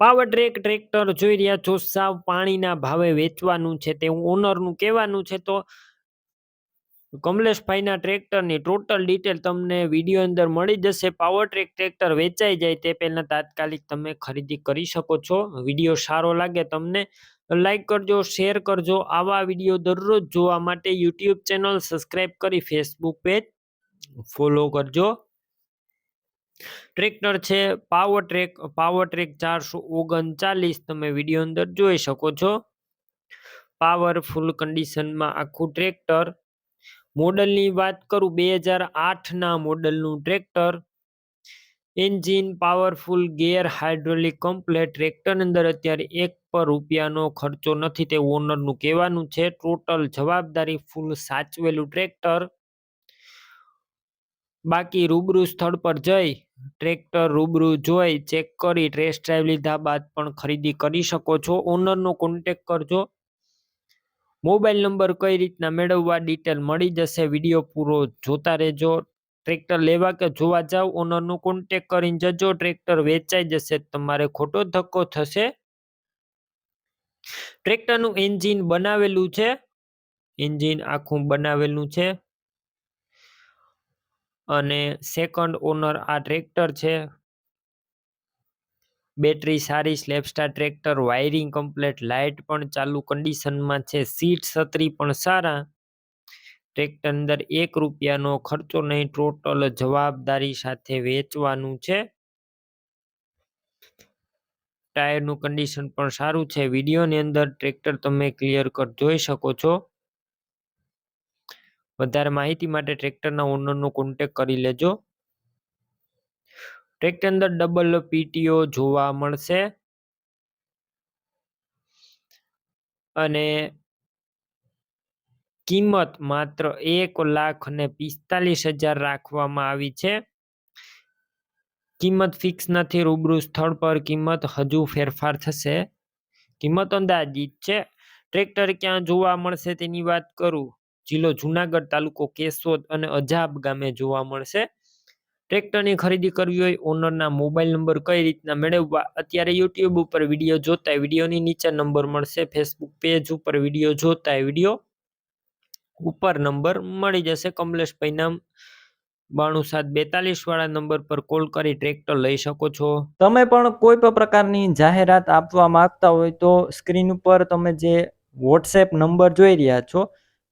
Power track tractor જોઈ રહ્યા છો, સાવ પાણીના ભાવે વેચવાનું છે તે ઓનરનું કહેવાનું છે તો કમલેશભાઈના ટ્રેક્ટરની ટોટલ ડિટેલ તમને વીડિયો અંદર મળી જશે. પાવર ટ્રેક ટ્રેક્ટર વેચાઈ જાય તે પહેલાં તાત્કાલિક તમે ખરીદી કરી શકો છો. વીડિયો સારો લાગે તમને લાઇક કરજો, શેર કરજો. આવા વીડિયો દરરોજ જોવા માટે યુટ્યુબ ચેનલ સબસ્ક્રાઈબ કરી ફેસબુક પેજ ફોલો કરજો. ટ્રેક્ટર છે પાવર ટ્રેક પાવર ટ્રેક ચારસો ઓગણચાલીસ તમે વીડિયો અંદર જોઈ શકો છો. પાવરફુલ કન્ડિશનમાં આખું ટ્રેક્ટર મોડલની વાત કરું, બે હજાર આઠના મોડલનું tractor engine powerful gear hydraulic complete tractor અંદર અત્યારે એક પર રૂપિયાનો ખર્ચો નથી, તે ઓનરનું કહેવાનું છે. ટોટલ જવાબદારી ફૂલ સાચવેલું ટ્રેક્ટર બાકી રૂબરૂ સ્થળ પર જઈ, ટ્રેક્ટર રૂબરૂ જોઈ, ચેક કરી ટેસ્ટ ડ્રાઈવ લીધા બાદ પણ ખરીદી કરી શકો છો. ઓનરનો કોન્ટેક કરજો. મોબાઈલ નંબર કઈ રીતના મેળવવા ડિટેલ મળી જશે વીડિયો પૂરો જોતા રહેજો. ટ્રેક્ટર લેવા કે જોવા જાવ ઓનરનો કોન્ટેક કરીને જજો. ટ્રેક્ટર વેચાઈ જશે, તમારે ખોટો ધક્કો થશે. ટ્રેક્ટરનું એન્જિન બનાવેલું છે. એન્જિન આખું બનાવેલું છે. અને સેકન્ડ ઓનર આ ટ્રેક્ટર છે. બેટરી સારી self starter tractor wiring complete light પણ ચાલુ કન્ડિશનમાં છે. સીટ છત્રી પણ સારા. ટ્રેક્ટર અંદર એક રૂપિયાનો ખર્ચો નહીં ટોટલ જવાબદારી સાથે વેચવાનું છે. ટાયરનું કન્ડિશન પણ સારું છે. વિડીયોની અંદર ટ્રેક્ટર તમે ક્લિયર કટ જોઈ શકો છો. વધારે માહિતી માટે ટ્રેક્ટરના ઓનરનો કોન્ટેક કરી લેજો. ટ્રેક્ટર અંદર ડબલ પીટીઓ જોવા મળશે. અને કિંમત માત્ર એક લાખ ને પિસ્તાલીસ હજાર રાખવામાં આવી છે. કિંમત ફિક્સ નથી, રૂબરૂ સ્થળ પર કિંમત હજુ ફેરફાર થશે. કિંમત અંદાજિત છે. ટ્રેક્ટર ક્યાં જોવા મળશે તેની વાત કરું. જિલ્લો જુનાગઢ તાલુકો કેશોદ અને અજાબ ગામે જોવા મળશે. ટ્રેક્ટરની ખરીદી કરવી હોય, ઓનરના મોબાઈલ નંબર કઈ રીતના મેળવવા? અત્યારે યુટ્યુબ ઉપર વીડિયો જોતા વિડીયોની નીચે નંબર મળશે, ફેસબુક પેજ ઉપર વીડિયો જોતા વીડિયો ઉપર નંબર મળી જશે. કમલેશભાઈના બાણું સાત બેતાલીસ વાળા નંબર પર કોલ કરી ટ્રેક્ટર લઈ શકો છો. તમે પણ કોઈ પણ પ્રકારની જાહેરાત આપવા માંગતા હોય તો સ્ક્રીન ઉપર તમે જે વોટ્સએપ નંબર જોઈ રહ્યા છો